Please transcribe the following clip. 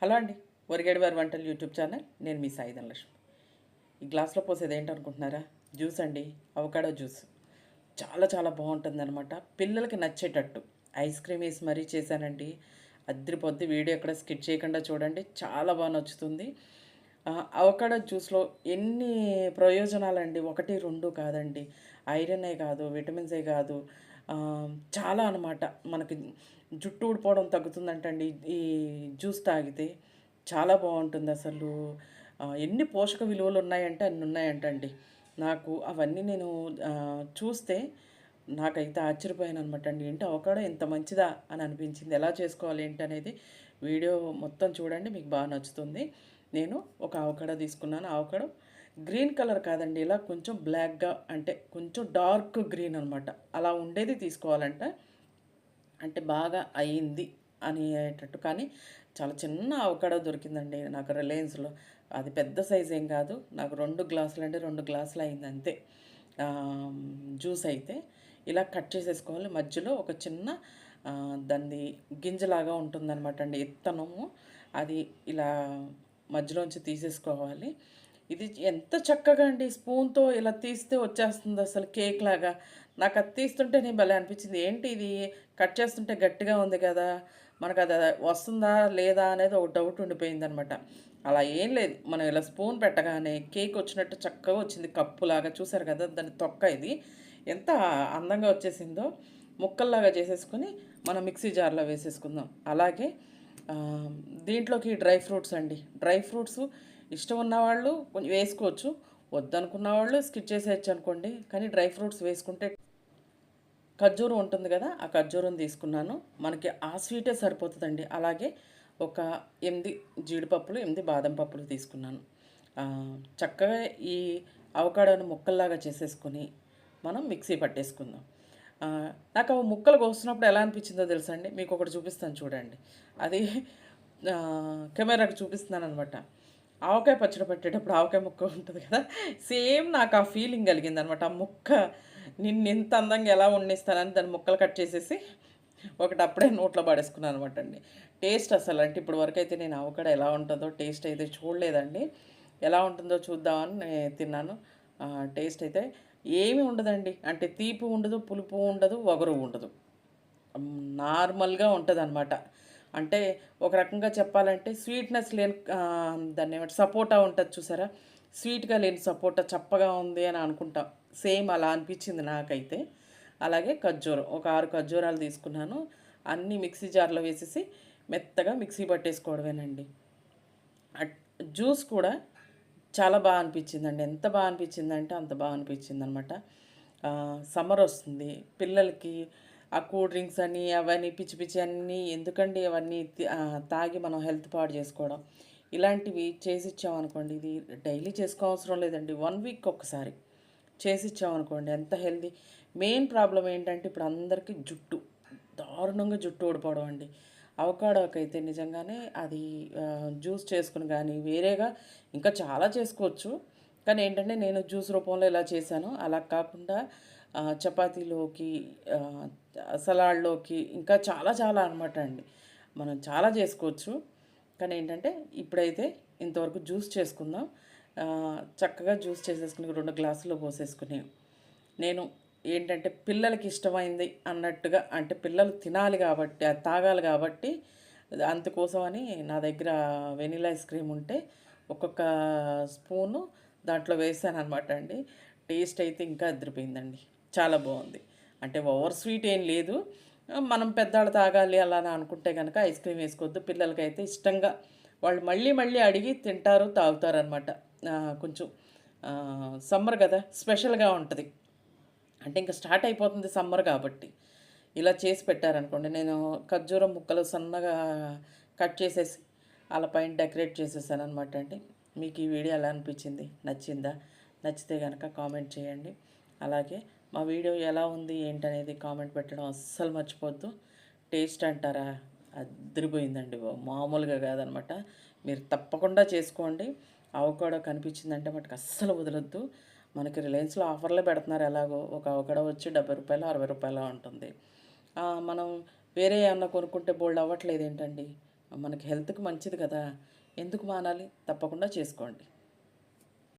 Hello అండి వరిగేడి వారి వంటలు యూట్యూబ్ ఛానల్. నేను మీ సాయిధన్ లక్ష్మి ఈ గ్లాస్లో పోసేది ఏంటనుకుంటున్నారా? జ్యూస్ అండి అవకాడో జ్యూస్. చాలా చాలా బాగుంటుంది అనమాట పిల్లలకి నచ్చేటట్టు. ఐస్ క్రీమ్ వేసి మరీ చేశానండి. అద్దరిపోద్ది వీడియో ఎక్కడ స్కిట్ చేయకుండా చూడండి. చాలా బాగా నచ్చుతుంది. అవకాడో జ్యూస్లో ఎన్ని ప్రయోజనాలండి? ఒకటి రెండు కాదండి. ఐరనే కాదు విటమిన్సే కాదు. చాలా అనమాట మనకి జుట్టు ఊడిపోవడం తగ్గుతుందంటండి. ఈ జ్యూస్ తాగితే చాలా బాగుంటుంది అసలు. ఎన్ని పోషక విలువలు ఉన్నాయంటే అన్ని ఉన్నాయంటండి. నాకు అవన్నీ నేను చూస్తే నాకైతే ఆశ్చర్యపోయాను అనమాట అండి ఏంటి అవకాడో ఇంత మంచిదా అని అనిపించింది. ఎలా చేసుకోవాలి ఏంటి అనేది వీడియో మొత్తం చూడండి మీకు బాగా నచ్చుతుంది. నేను ఒక అవకాడో తీసుకున్నాను. అవకాడో గ్రీన్ కలర్ కాదండి. ఇలా కొంచెం బ్లాక్గా అంటే కొంచెం డార్క్ గ్రీన్ అనమాట అలా ఉండేది తీసుకోవాలంట అంటే బాగా అయింది అనేటట్టు. కానీ చాలా చిన్న అవకాడో దొరికిందండి నాకు రిలయన్స్లో. అది పెద్ద సైజ్ ఏం కాదు. నాకు రెండు గ్లాసులు అంటే రెండు గ్లాసులు అయింది అంతే. జ్యూస్ అయితే ఇలా కట్ చేసేసుకోవాలి. మధ్యలో ఒక చిన్న దాన్ని గింజలాగా ఉంటుందన్నమాట అండి. ఇత్తనము అది ఇలా మధ్యలోంచి తీసేసుకోవాలి. ఇది ఎంత చక్కగా అండి స్పూన్తో ఇలా తీస్తే వచ్చేస్తుంది అసలు కేక్ లాగా. నాకు అది తీస్తుంటే నేను భలే అనిపించింది. ఏంటి ఇది? కట్ చేస్తుంటే గట్టిగా ఉంది కదా. మనకు అది వస్తుందా లేదా అనేది ఒక డౌట్ ఉండిపోయింది అనమాట అలా ఏం లేదు. మనం ఇలా స్పూన్ పెట్టగానే కేక్ వచ్చినట్టు చక్కగా వచ్చింది కప్పులాగా. చూసారు కదా దాని తొక్క ఇది. ఎంత అందంగా వచ్చేసిందో ముక్కల్లాగా చేసేసుకొని మనం మిక్సీ జార్లో వేసేసుకుందాం. అలాగే దీంట్లోకి డ్రై ఫ్రూట్స్ అండి. డ్రై ఫ్రూట్స్ ఇష్టం ఉన్నవాళ్ళు కొంచెం వేసుకోవచ్చు. వద్దనుకున్న వాళ్ళు స్కిప్ చేసేయచ్చు అనుకోండి. కానీ డ్రై ఫ్రూట్స్ వేసుకుంటే ఖర్జూరం ఉంటుంది కదా ఆ ఖర్జూరం తీసుకున్నాను. మనకి ఆ స్వీటే సరిపోతుందండి. అలాగే ఒక ఎనిమిది జీడిపప్పులు ఎనిమిది బాదం పప్పులు తీసుకున్నాను. చక్కగా ఈ అవకాడోని ముక్కల్లాగా చేసేసుకొని మనం మిక్సీ పట్టేసుకుందాం. నాకు ఆ ముక్కలు కోస్తున్నప్పుడు ఎలా అనిపించిందో తెలుసా అండి? మీకు ఒకటి చూపిస్తాను చూడండి. అది కెమెరాకు కెమెరాకి చూపిస్తున్నాను అనమాట ఆవకాయ పచ్చడి పెట్టేటప్పుడు ఆవకాయ ముక్క ఉంటుంది కదా సేమ్ నాకు ఆ ఫీలింగ్ కలిగింది అనమాట ఆ ముక్క నిన్ను ఇంత అందంగా ఎలా వండిస్తానని దాన్ని ముక్కలు కట్ చేసేసి ఒకటి అప్పుడే నోట్లో పడేసుకున్నాను అనమాట అండి. టేస్ట్ అసలు అంటే ఇప్పుడు వరకు అయితే నేను అవకాడ ఎలా ఉంటుందో టేస్ట్ అయితే చూడలేదండి. ఎలా ఉంటుందో చూద్దామని నేను తిన్నాను. టేస్ట్ అయితే ఏమి ఉండదండి. అంటే తీపి ఉండదు పులుపు ఉండదు వగరు ఉండదు. నార్మల్గా ఉంటుంది అనమాట అంటే ఒక రకంగా చెప్పాలంటే స్వీట్నెస్ లేని దాన్ని ఏమంటే సపోటా ఉంటుంది చూసారా? స్వీట్గా లేని సపోటా చప్పగా ఉంది అని అనుకుంటా. సేమ్ అలా అనిపించింది నాకైతే. అలాగే ఖర్జూరం ఒక ఆరు ఖర్జూరాలు తీసుకున్నాను. అన్నీ మిక్సీ జార్లో వేసేసి మెత్తగా మిక్సీ పట్టేసుకోవడమేనండి. అట్- జ్యూస్ కూడా చాలా బాగా అనిపించిందండి. ఎంత బాగా అనిపించిందంటే అంత బాగా అనిపించింది అనమాట సమ్మర్ వస్తుంది పిల్లలకి ఆ కూల్ డ్రింక్స్ అని అవన్నీ పిచ్చి పిచ్చి అన్నీ ఎందుకండి అవన్నీ తాగి మనం హెల్త్ పాడు చేసుకోవడం? ఇలాంటివి చేసి ఇచ్చామనుకోండి ఇది డైలీ చేసుకోవసరం లేదండి. వన్ వీక్ ఒకసారి చేసి ఇచ్చామనుకోండి ఎంత హెల్దీ మెయిన్ ప్రాబ్లం ఏంటంటే ఇప్పుడు అందరికీ జుట్టు. దారుణంగా జుట్టు ఊడిపోవడం అండి. అవకాడోకి అయితే నిజంగానే అది జ్యూస్ చేసుకుని కానీ వేరేగా ఇంకా చాలా చేసుకోవచ్చు. కానీ ఏంటంటే నేను జ్యూస్ రూపంలో ఇలా చేశాను. అలా కాకుండా చపాతీలోకి సలాడ్లోకి ఇంకా చాలా చాలా అనమాట అండి. మనం చాలా చేసుకోవచ్చు. కానీ ఏంటంటే ఇప్పుడైతే ఇంతవరకు జ్యూస్ చేసుకుందాం. చక్కగా జ్యూస్ చేసేసుకుని రెండు గ్లాసులు పోసేసుకుని నేను ఏంటంటే పిల్లలకి ఇష్టమైంది అన్నట్టుగా అంటే పిల్లలు తినాలి కాబట్టి అది తాగాలి కాబట్టి అందుకోసమని నా దగ్గర వెనీలా ఐస్ క్రీమ్ ఉంటే ఒక్కొక్క స్పూను దాంట్లో వేసాను అనమాట అండి. టేస్ట్ అయితే ఇంకా అదిరిపోయిందండి. చాలా బాగుంది. అంటే ఓవర్ స్వీట్ ఏం లేదు. మనం పెద్దవాళ్ళు తాగాలి అలా అని అనుకుంటే కనుక ఐస్ క్రీమ్ వేసుకోవద్దు. పిల్లలకైతే ఇష్టంగా వాళ్ళు మళ్ళీ మళ్ళీ అడిగి తింటారు తాగుతారు అనమాట కొంచెం సమ్మర్ కదా స్పెషల్గా ఉంటుంది. అంటే ఇంకా స్టార్ట్ అయిపోతుంది సమ్మర్ కాబట్టి. ఇలా చేసి పెట్టారనుకోండి. నేను ఖర్జూరం ముక్కలు సన్నగా కట్ చేసేసి అలా పైన డెకరేట్ చేసేసాను అనమాట అండి. మీకు ఈ వీడియో ఎలా అనిపించింది? నచ్చిందా? నచ్చితే కనుక కామెంట్ చేయండి. అలాగే మా వీడియో ఎలా ఉంది ఏంటనేది కామెంట్ పెట్టడం అస్సలు మర్చిపోద్దు టేస్ట్ అంటారా? అదిరిపోయిందండి మామూలుగా కాదనమాట. మీరు తప్పకుండా చేసుకోండి. అవకాడో కనిపించిందంటే మటుకు అస్సలు వదలొద్దు. మనకి రిలయన్స్లో ఆఫర్లే పెడుతున్నారు ఎలాగో. ఒక అవకాడో వచ్చి డెబ్బై రూపాయలు అరవై రూపాయలు ఉంటుంది. మనం వేరే ఏమన్నా కొనుక్కుంటే బోల్డ్ అవ్వట్లేదు ఏంటండి మనకి హెల్త్కి మంచిది కదా. ఎందుకు మానాలి? తప్పకుండా చేసుకోండి.